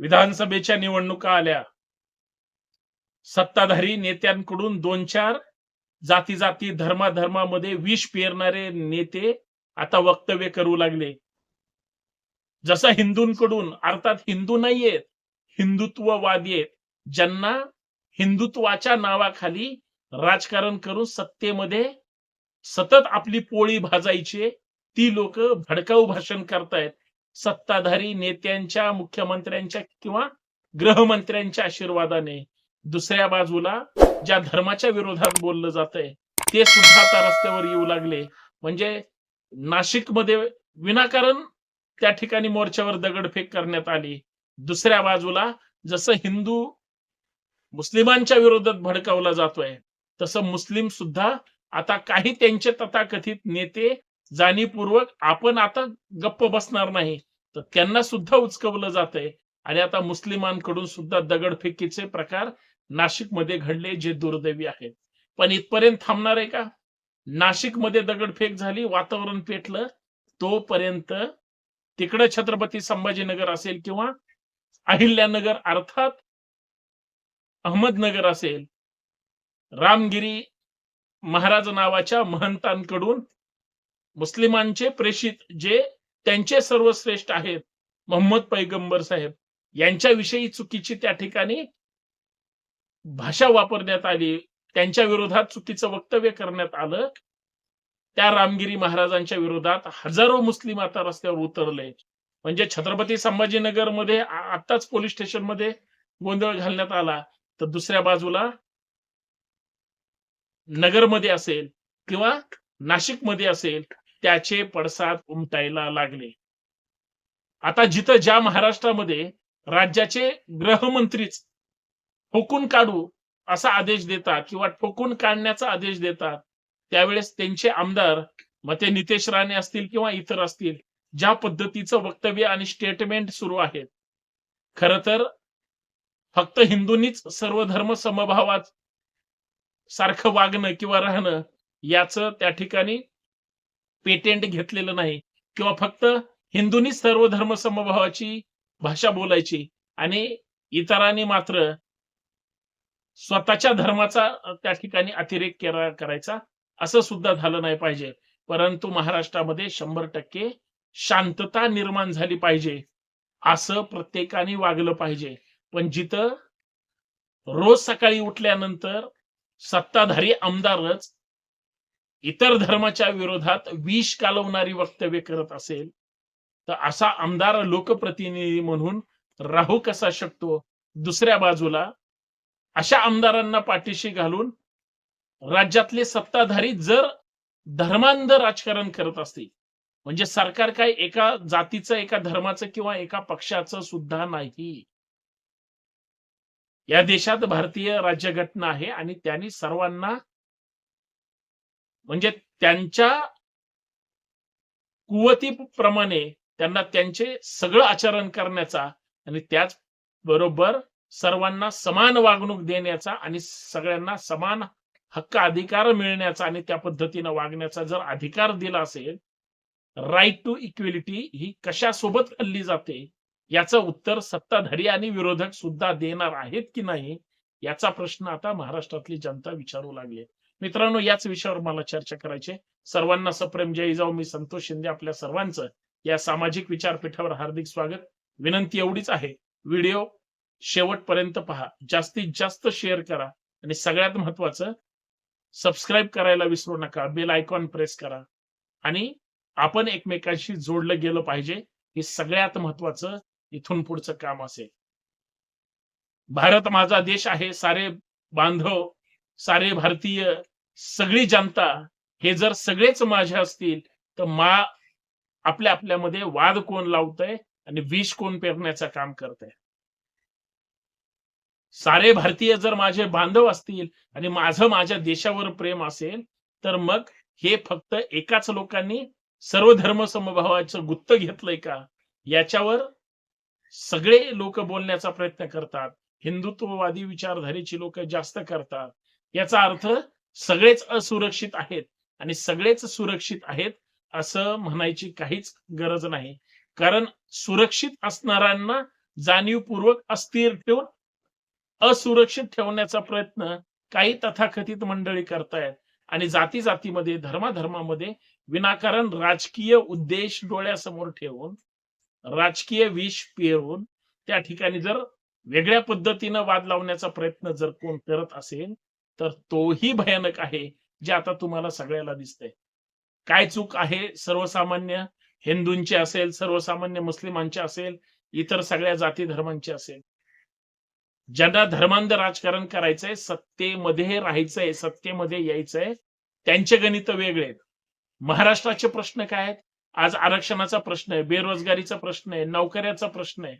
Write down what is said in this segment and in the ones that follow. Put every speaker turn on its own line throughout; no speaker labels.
विधानसभेच्या निवडणुका आल्या. सत्ताधारी नेत्यांकडून दोन चार जाती जाती धर्माधर्मामध्ये विष पेरणारे नेते आता वक्तव्य करू लागले. जसं हिंदूंकडून अर्थात हिंदू नाहीयेत हिंदुत्ववादी आहेत ज्यांना हिंदुत्वाच्या नावाखाली राजकारण करून सत्तेमध्ये सतत आपली पोळी भाजायची ती लोक भडकाऊ भाषण करतायत. सत्ताधारी नेत्यांच्या मुख्यमंत्र्यांच्या किंवा गृहमंत्र्यांच्या आशीर्वादाने. दुसऱ्या बाजूला ज्या धर्माच्या विरोधात बोललं जात आहे ते सुद्धा आता रस्त्यावर येऊ लागले. म्हणजे नाशिकमध्ये विनाकारण त्या ठिकाणी मोर्चावर दगडफेक करण्यात आली. दुसऱ्या बाजूला जसं हिंदू मुस्लिमांच्या विरोधात भडकावला जातोय तसं मुस्लिम सुद्धा आता काही त्यांचे तथाकथित नेते जाणीवपूर्वक आपण आता गप्प बसणार नाही. तर त्यांना सुद्धा उचकवलं जात आहे आणि आता मुस्लिमांकडून सुद्धा दगडफेकीचे प्रकार नाशिकमध्ये घडले जे दुर्दैवी आहेत. पण इथपर्यंत थांबणार आहे का? नाशिकमध्ये दगडफेक झाली वातावरण पेटलं तोपर्यंत तिकडं छत्रपती संभाजीनगर असेल किंवा अहिल्यानगर अर्थात अहमदनगर असेल रामगिरी महाराज नावाच्या महंतांकडून मुस्लिमांचे प्रेषित जे त्यांचे सर्वश्रेष्ठ आहेत मोहम्मद पैगंबर साहेब यांच्याविषयी चुकीची त्या ठिकाणी भाषा वापरण्यात आली त्यांच्या विरोधात चुकीचं वक्तव्य करण्यात आलं त्या रामगिरी महाराजांच्या विरोधात हजारो मुस्लिम आता रस्त्यावर उतरले. म्हणजे छत्रपती संभाजीनगरमध्ये आताच पोलीस स्टेशनमध्ये गोंधळ घालण्यात आला तर दुसऱ्या बाजूला नगरमध्ये असेल किंवा नाशिकमध्ये असेल त्याचे पडसाद उमटायला लागले. आता जिथं ज्या महाराष्ट्रामध्ये राज्याचे गृहमंत्रीच ठोकून काढू असा आदेश देतात किंवा ठोकून काढण्याचा आदेश देतात त्यावेळेस त्यांचे आमदार मग ते नितेश राणे असतील किंवा इतर असतील ज्या पद्धतीचं वक्तव्य आणि स्टेटमेंट सुरू आहेत. खर तर फक्त हिंदूंनीच सर्व धर्म समभावात सारखं वागणं किंवा राहणं याचं त्या ठिकाणी पेटेंट घेतलेलं नाही किंवा फक्त हिंदूंनी सर्व धर्म समभावाची भाषा बोलायची आणि इतरांनी मात्र स्वतःच्या धर्माचा त्या ठिकाणी अतिरेक केला करायचा असं सुद्धा झालं नाही पाहिजे. परंतु महाराष्ट्रामध्ये शंभर टक्के शांतता निर्माण झाली पाहिजे असं प्रत्येकाने वागलं पाहिजे. पण जिथं रोज सकाळी उठल्यानंतर सत्ताधारी आमदारच इतर धर्माच्या विरोधात विष कालवणारी वक्तव्य करत असेल तर असा आमदार लोकप्रतिनिधी म्हणून राहू कसा शकतो? दुसऱ्या बाजूला अशा आमदारांना पाठीशी घालून राज्यातले सत्ताधारी जर धर्मांध राजकारण करत असतील म्हणजे सरकार काय एका जातीचं एका धर्माचं किंवा एका पक्षाचं सुद्धा नाही. या देशात भारतीय राज्यघटना आहे आणि त्यांनी सर्वांना म्हणजे त्यांच्या कुवतीप्रमाणे त्यांना त्यांचे सगळं आचरण करण्याचा आणि त्याच बरोबर सर्वांना समान वागणूक देण्याचा आणि सगळ्यांना समान हक्क अधिकार मिळण्याचा आणि त्या पद्धतीनं वागण्याचा जर अधिकार दिला असेल राईट टू इक्विलिटी ही कशासोबत खाल्ली जाते? याचं उत्तर सत्ताधारी आणि विरोधक सुद्धा देणार आहेत की नाही? याचा प्रश्न आता महाराष्ट्रातली जनता विचारू लागली मित्रांनो याच विषयावर मला चर्चा करायची सर्वांना सप्रेम जय जाऊ. मी संतोष शिंदे आपल्या सर्वांचं या सामाजिक विचारपीठावर हार्दिक स्वागत. विनंती एवढीच आहे. व्हिडिओ शेवटपर्यंत पहा. जास्तीत जास्त शेअर करा. आणि सगळ्यात महत्वाचं सबस्क्राईब करायला विसरू नका. बेल आयकॉन प्रेस करा. आणि आपण एकमेकांशी जोडलं गेलं पाहिजे. हे सगळ्यात महत्वाचं इथून पुढचं काम असेल. भारत माझा देश आहे. सारे बांधव सारे भारतीय सगळी जनता हे जर सगळेच माझे असतील तर मा आपल्या आपल्यामध्ये वाद कोण लावतय आणि विष कोण पेरण्याचं काम करतंय? सारे भारतीय जर माझे बांधव असतील आणि माझं माझ्या देशावर प्रेम असेल तर मग हे फक्त एकाच लोकांनी सर्व धर्म समभावाचं गुत्त घेतलंय का? याच्यावर सगळे लोक बोलण्याचा प्रयत्न करतात. हिंदुत्ववादी विचारधारेची लोक जास्त करतात. याचा अर्थ सगळेच असुरक्षित आहेत. आणि सगळेच सुरक्षित आहेत असं म्हणायची काहीच गरज नाही. कारण सुरक्षित असणाऱ्यांना जाणीवपूर्वक अस्थिर ठेवून असुरक्षित ठेवण्याचा प्रयत्न काही तथाकथित मंडळी करतायत. आणि जाती जातीमध्ये धर्माधर्मामध्ये विनाकारण राजकीय उद्देश डोळ्यासमोर ठेवून राजकीय विष पेरून त्या ठिकाणी जर वेगळ्या पद्धतीनं वाद लावण्याचा प्रयत्न जर कोण करत असेल तर तोही भयानक आहे जे आता तुम्हाला सगळ्याला दिसतंय. काय चूक आहे सर्वसामान्य? हिंदूंची असेल सर्वसामान्य मुस्लिमांची असेल इतर सगळ्या जाती धर्मांची असेल. ज्यांना धर्मांध राजकारण करायचंय सत्तेमध्ये राहायचंय सत्तेमध्ये यायचंय त्यांचे गणित वेगळे आहेत. महाराष्ट्राचे प्रश्न काय आहेत? आज आरक्षणाचा प्रश्न आहे बेरोजगारीचा प्रश्न आहे नोकऱ्याचा प्रश्न आहे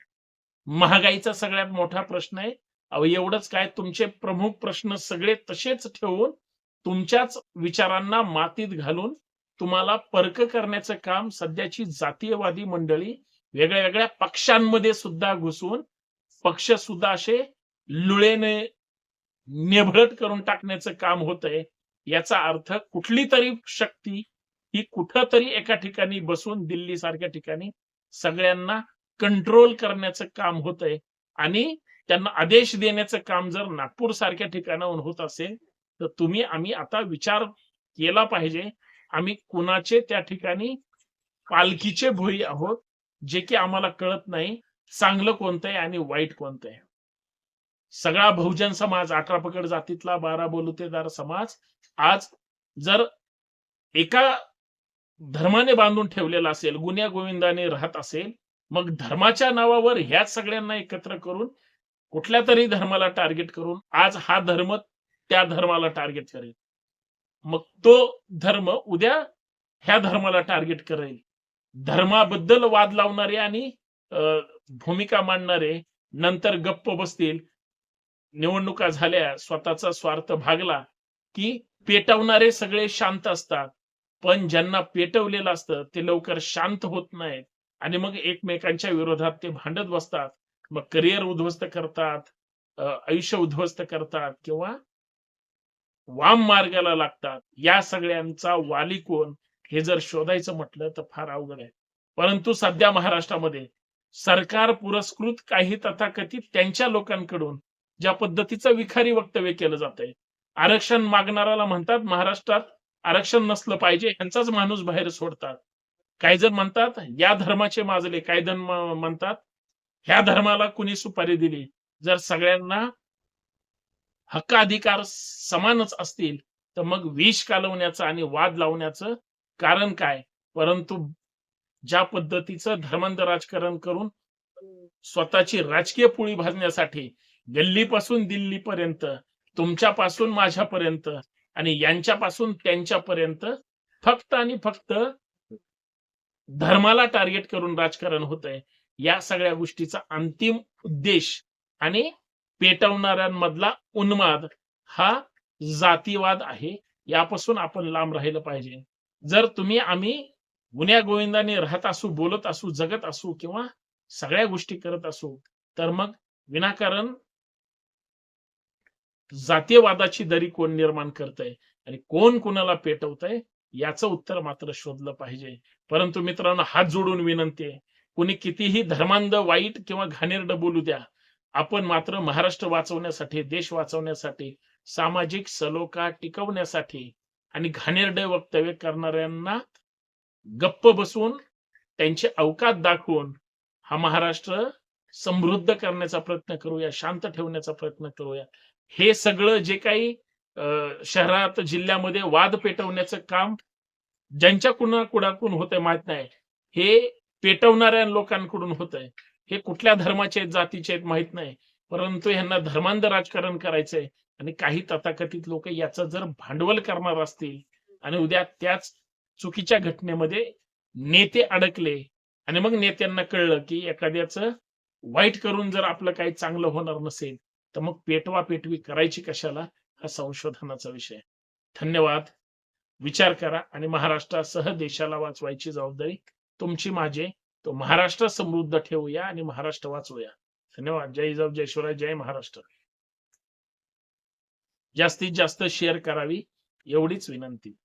महागाईचा सगळ्यात मोठा प्रश्न आहे अहो एवढंच काय तुमचे प्रमुख प्रश्न सगळे तसेच ठेवून तुमच्याच विचारांना मातीत घालून तुम्हाला परक करण्याचं काम सध्याची जातीयवादी मंडळी वेगळ्या वेगळ्या पक्षांमध्ये सुद्धा घुसून पक्ष सुद्धा असे लुळेने नेभळट करून टाकण्याचं काम होत आहे याचा अर्थ कुठली तरी शक्ती ही कुठंतरी एका ठिकाणी बसून दिल्ली सारख्या ठिकाणी सगळ्यांना कंट्रोल करण्याचं काम होत आहे आणि त्यांना आदेश देण्याचं काम जर नागपूर सारख्या ठिकाणाहून होत असेल तर तुम्ही आम्ही आता विचार केला पाहिजे. आम्ही कुणाचे त्या ठिकाणी पालखीचे भोई आहोत जे की आम्हाला कळत नाही चांगलं कोणतं आहे आणि वाईट कोणतं आहे. सगळा बहुजन समाज अठरा पकड जातीतला बारा बोलुतेदार समाज आज जर एका धर्माने बांधून ठेवलेला असेल गुन्ह्या गोविंदाने राहत असेल मग धर्माच्या नावावर ह्याच सगळ्यांना एकत्र करून कुठल्या तरी धर्माला टार्गेट करून आज हा धर्म त्या धर्माला टार्गेट करेल. मग तो धर्म उद्या ह्या धर्माला टार्गेट करेल. धर्माबद्दल वाद लावणारे आणि भूमिका मांडणारे नंतर गप्प बसतील. निवडणुका झाल्या स्वतःचा स्वार्थ भागला की पेटवणारे सगळे शांत असतात. पण ज्यांना पेटवलेलं असतं ते लवकर शांत होत नाहीत. आणि मग एकमेकांच्या विरोधात ते भांडत बसतात. मग करिअर उद्ध्वस्त करतात आयुष्य उद्ध्वस्त करतात किंवा वाम मार्गाला लागतात. या सगळ्यांचा वाली कोण हे जर शोधायचं म्हटलं तर फार अवघड आहे. परंतु सध्या महाराष्ट्रामध्ये सरकार पुरस्कृत काही तथाकथित त्यांच्या लोकांकडून ज्या पद्धतीचं विखारी वक्तव्य केलं जात आहे आरक्षण मागणाऱ्याला म्हणतात महाराष्ट्रात आरक्षण नसलं पाहिजे ह्यांचाच माणूस बाहेर सोडतात. काही जण म्हणतात या धर्माचे माजले. काही जण म्हणतात ह्या धर्माला कुणी सुपारी दिली? जर सगळ्यांना हक्क अधिकार समानच असतील तर मग विष कालवण्याचं आणि वाद लावण्याचं कारण काय? परंतु ज्या पद्धतीचं धर्मांध राजकारण करून स्वतःची राजकीय पोळी भाजण्यासाठी गल्लीपासून दिल्लीपर्यंत तुमच्यापासून माझ्यापर्यंत आणि यांच्यापासून त्यांच्यापर्यंत फक्त आणि फक्त धर्माला टार्गेट करून राजकारण होत आहे या सगळ्या गोष्टीचा अंतिम उद्देश आणि पेटवणाऱ्यांमधला उन्माद हा जातीवाद आहे. यापासून आपण लांब राहिलं पाहिजे. जर तुम्ही आम्ही गुन्ह्या गोविंदाने राहत असू बोलत असू जगत असू किंवा सगळ्या गोष्टी करत असू तर मग विनाकारण जातीयवादाची दरी कोण निर्माण करतय आणि कोण कुणाला पेटवतंय याचं उत्तर मात्र शोधलं पाहिजे. परंतु मित्रांनो हात जोडून विनंती आहे कुणी कितीही धर्मांध वाईट किंवा घाणेरड बोलू द्या आपण मात्र महाराष्ट्र वाचवण्यासाठी देश वाचवण्यासाठी सामाजिक सलोखा टिकवण्यासाठी आणि घाणेरड वक्तव्य करणाऱ्यांना गप्प बसून त्यांचे अवकात दाखवून हा महाराष्ट्र समृद्ध करण्याचा प्रयत्न करूया शांत ठेवण्याचा प्रयत्न करूया. हे सगळं जे काही अं, शहरात जिल्ह्यामध्ये वाद पेटवण्याचं काम ज्यांच्या कुणा कुणाकडून होतंय माहीत नाही हे पेटवणाऱ्या लोकांकडून होत आहे हे कुठल्या धर्माचे आहेत जातीचे आहेत माहीत नाही. परंतु ह्यांना धर्मांध राजकारण करायचंय आणि काही तथाकथित लोक याचं जर भांडवल करणार असतील आणि उद्या त्याच चुकीच्या घटनेमध्ये नेते अडकले आणि मग नेत्यांना कळलं की एखाद्याचं वाईट करून जर आपलं काही चांगलं होणार नसेल तर मग पेटवा पेटवी करायची कशाला? हा संशोधनाचा विषय. धन्यवाद. विचार करा आणि महाराष्ट्रासह देशाला वाचवायची जबाबदारी तुमची माझी तो महाराष्ट्र समृद्ध ठेवूया आणि महाराष्ट्र वाचवूया. धन्यवाद. जय जाऊ जय शिवराय जय महाराष्ट्र. जास्तीत जास्त शेअर करावी एवढीच विनंती.